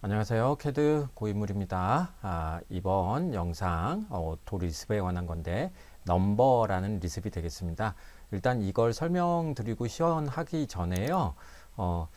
안녕하세요. 캐드 고인물입니다. 아, 이번 영상 어, 도 리습에 관한 건데 넘버라는 리습이 되겠습니다. 일단 이걸 설명드리고 시연하기 전에요. 어,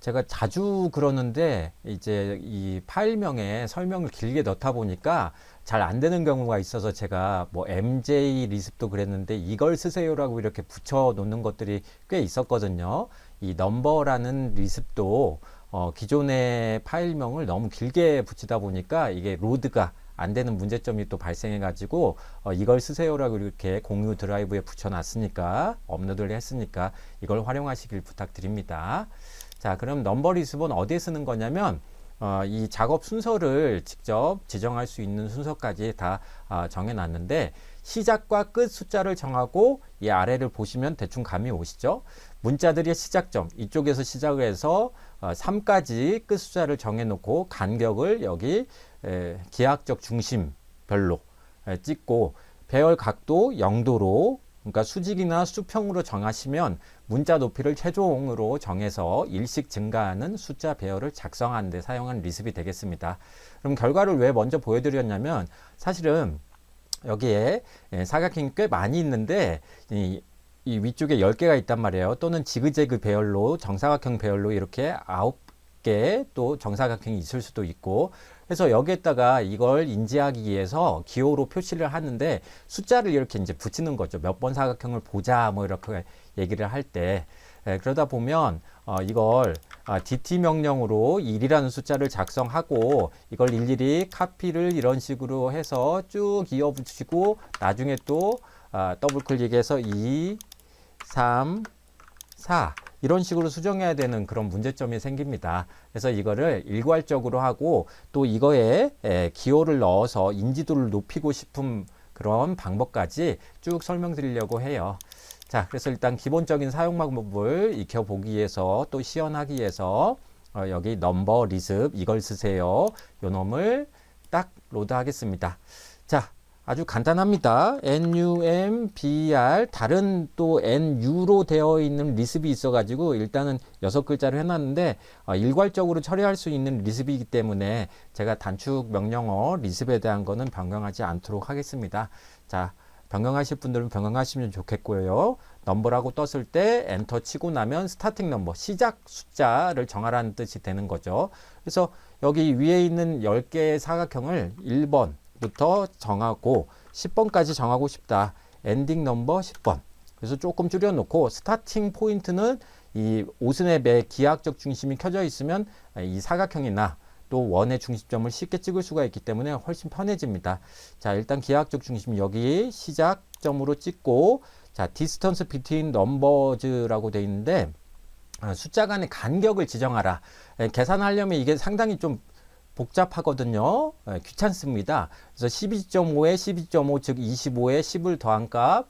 제가 자주 그러는데 이제 이 파일명에 설명을 길게 넣다 보니까 잘 안 되는 경우가 있어서 제가 뭐 MJ 리습도 그랬는데 이걸 쓰세요라고 이렇게 붙여 놓는 것들이 꽤 있었거든요. 이 넘버라는 리습도 어, 기존의 파일명을 너무 길게 붙이다 보니까 이게 로드가 안 되는 문제점이 또 발생해 가지고 어, 이걸 쓰세요라고 이렇게 공유 드라이브에 붙여놨으니까 업로드를 했으니까 이걸 활용하시길 부탁드립니다. 자, 그럼 넘버 리습은 어디에 쓰는 거냐면 어, 이 작업 순서를 직접 지정할 수 있는 순서까지 다 어, 정해놨는데 시작과 끝 숫자를 정하고 이 아래를 보시면 대충 감이 오시죠? 문자들의 시작점 이쪽에서 시작을 해서 어, 3까지 끝 숫자를 정해놓고 간격을 여기 에, 기하학적 중심별로 에, 찍고 배열 각도 0도로 그러니까 수직이나 수평으로 정하시면 문자 높이를 최종으로 정해서 일씩 증가하는 숫자 배열을 작성하는 데 사용한 리습이 되겠습니다. 그럼 결과를 왜 먼저 보여드렸냐면 사실은 여기에 예, 사각형이 꽤 많이 있는데 이, 이 위쪽에 10개가 있단 말이에요. 또는 지그재그 배열로 정사각형 배열로 이렇게 9개 또 정사각형이 있을 수도 있고 그래서 여기에다가 이걸 인지하기 위해서 기호로 표시를 하는데 숫자를 이렇게 이제 붙이는 거죠. 몇 번 사각형을 보자 뭐 이렇게 얘기를 할때 그러다 보면 어, 이걸 아, dt 명령으로 1이라는 숫자를 작성하고 이걸 일일이 카피를 이런 식으로 해서 쭉 이어 붙이고 나중에 또 아, 더블 클릭해서 2, 3, 4 이런 식으로 수정해야 되는 그런 문제점이 생깁니다. 그래서 이거를 일괄적으로 하고 또 이거에 에, 기호를 넣어서 인지도를 높이고 싶은 그런 방법까지 쭉 설명드리려고 해요. 자, 그래서 일단 기본적인 사용 방법을 익혀보기 위해서 또 시연하기 위해서 어, 여기 넘버 리습 이걸 쓰세요. 요 놈을 딱 로드하겠습니다. 자, 아주 간단합니다. NUM, BR, 다른 또 NU로 되어 있는 리습이 있어가지고 일단은 여섯 글자로 해놨는데 어, 일괄적으로 처리할 수 있는 리습이기 때문에 제가 단축 명령어 리습에 대한 거는 변경하지 않도록 하겠습니다. 자, 변경하실 분들은 변경하시면 좋겠고요. 넘버라고 떴을 때 엔터 치고 나면 스타팅 넘버, 시작 숫자를 정하라는 뜻이 되는 거죠. 그래서 여기 위에 있는 10개의 사각형을 1번, 부터 정하고 10번까지 정하고 싶다. 엔딩 넘버 10번. 그래서 조금 줄여놓고 스타팅 포인트는 이매 기하학적 중심이 켜져 있으면 이 사각형이나 또 원의 중심점을 쉽게 찍을 수가 있기 때문에 훨씬 편해집니다. 자, 일단 기하학적 중심 여기 시작점으로 찍고 자, 디스턴스 비트윈 넘버즈라고 돼 있는데 아, 숫자 간의 간격을 지정하라. 에, 계산하려면 이게 상당히 좀 복잡하거든요. 예, 귀찮습니다. 그래서 12.5에 12.5, 즉 25에 10을 더한 값,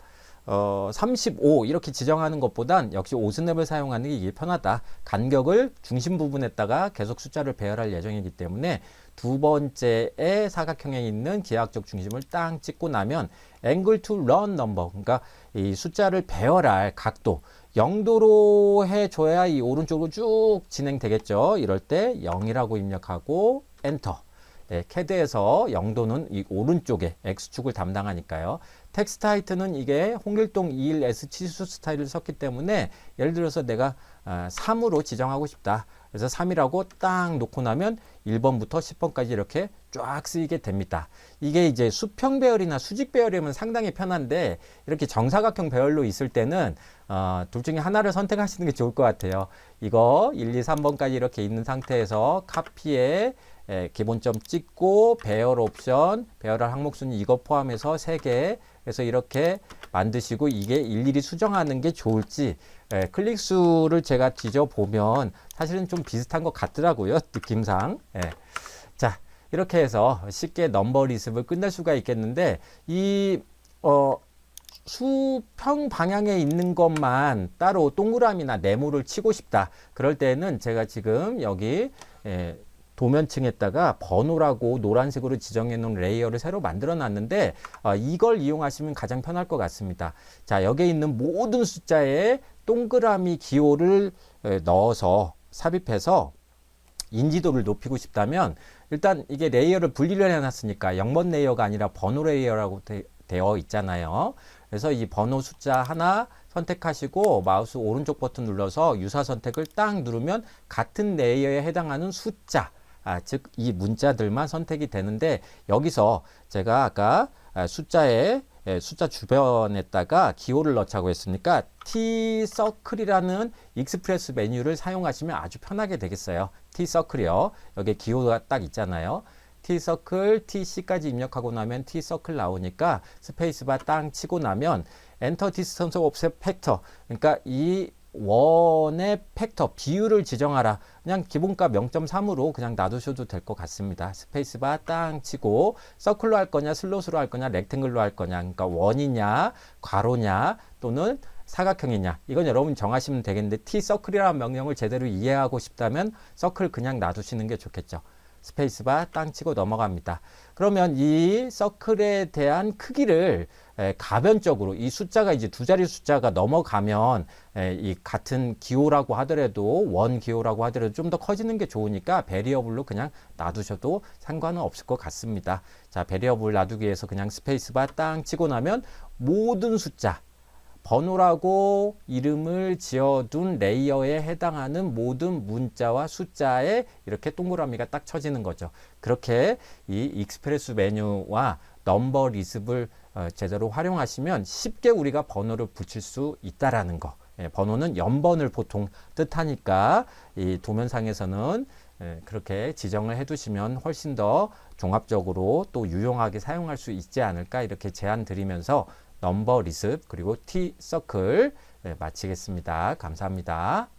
어, 35 이렇게 지정하는 것보단 역시 오스냅을 사용하는 게 편하다. 간격을 중심 부분에다가 계속 숫자를 배열할 예정이기 때문에 두 번째의 사각형에 있는 기하학적 중심을 딱 찍고 나면 angle to run number 그러니까 이 숫자를 배열할 각도 0도로 해줘야 이 오른쪽으로 쭉 진행되겠죠. 이럴 때 0이라고 입력하고 엔터. 네, 캐드에서 0도는 이 오른쪽에 X축을 담당하니까요. 텍스트 하이트는 이게 홍길동 21S 치수 스타일을 썼기 때문에 예를 들어서 내가 3으로 지정하고 싶다. 그래서 3이라고 딱 놓고 나면 1번부터 10번까지 이렇게 쫙 쓰이게 됩니다. 이게 이제 수평 배열이나 수직 배열이면 상당히 편한데 이렇게 정사각형 배열로 있을 때는 어, 둘 중에 하나를 선택하시는 게 좋을 것 같아요. 이거 1, 2, 3번까지 이렇게 있는 상태에서 카피에 예, 기본점 찍고 배열 옵션, 배열할 항목 순위 이거 포함해서 3개 그래서 이렇게 만드시고 이게 일일이 수정하는 게 좋을지 예, 클릭 수를 제가 뒤져 보면 사실은 좀 비슷한 것 같더라고요 느낌상 예. 자 이렇게 해서 쉽게 넘버 리습을 끝낼 수가 있겠는데 이 어, 수평 방향에 있는 것만 따로 동그라미나 네모를 치고 싶다 그럴 때는 제가 지금 여기 예, 도면층에다가 번호라고 노란색으로 지정해 놓은 레이어를 새로 만들어 놨는데 어, 이걸 이용하시면 가장 편할 것 같습니다. 자, 여기에 있는 모든 숫자에 동그라미 기호를 에, 넣어서 삽입해서 인지도를 높이고 싶다면 일단 이게 레이어를 분리를 해놨으니까 0번 레이어가 아니라 번호 레이어라고 되, 되어 있잖아요. 그래서 이 번호 숫자 하나 선택하시고 마우스 오른쪽 버튼 눌러서 유사 선택을 딱 누르면 같은 레이어에 해당하는 숫자 아, 즉 이 문자들만 선택이 되는데 여기서 제가 아까 아, 숫자에 예, 숫자 주변에다가 기호를 넣자고 했으니까 T 서클이라는 익스프레스 메뉴를 사용하시면 아주 편하게 되겠어요. T 서클이요. 여기 기호가 딱 있잖아요. T 서클 TC까지 입력하고 나면 T 서클 나오니까 스페이스바 땅 치고 나면 엔터 디스턴스 옵셋 팩터 그러니까 이 원의 팩터 비율을 지정하라. 그냥 기본값 0.3으로 그냥 놔두셔도 될 것 같습니다. 스페이스바 땅 치고 서클로 할 거냐, 슬롯으로 할 거냐, 렉탱글로 할 거냐. 그러니까 원이냐, 괄호냐, 또는 사각형이냐. 이건 여러분 정하시면 되겠는데 T 서클이라는 명령을 제대로 이해하고 싶다면 서클 그냥 놔두시는 게 좋겠죠. 스페이스바 땅 치고 넘어갑니다. 그러면 이 서클에 대한 크기를 에, 가변적으로 이 숫자가 이제 두 자리 숫자가 넘어가면 에, 이 같은 기호라고 하더라도 원 기호라고 하더라도 좀 더 커지는 게 좋으니까 베리어블로 그냥 놔두셔도 상관은 없을 것 같습니다. 자, 베리어블 놔두기 위해서 그냥 스페이스바 땅 치고 나면 모든 숫자 번호라고 이름을 지어둔 레이어에 해당하는 모든 문자와 숫자에 이렇게 동그라미가 딱 쳐지는 거죠. 그렇게 이 익스프레스 메뉴와 넘버 리습을 어, 제대로 활용하시면 쉽게 우리가 번호를 붙일 수 있다라는 거. 예, 번호는 연번을 보통 뜻하니까 이 도면상에서는 예, 그렇게 지정을 해두시면 훨씬 더 종합적으로 또 유용하게 사용할 수 있지 않을까 이렇게 제안 드리면서 넘버 리습 그리고 T 서클 네, 마치겠습니다. 감사합니다.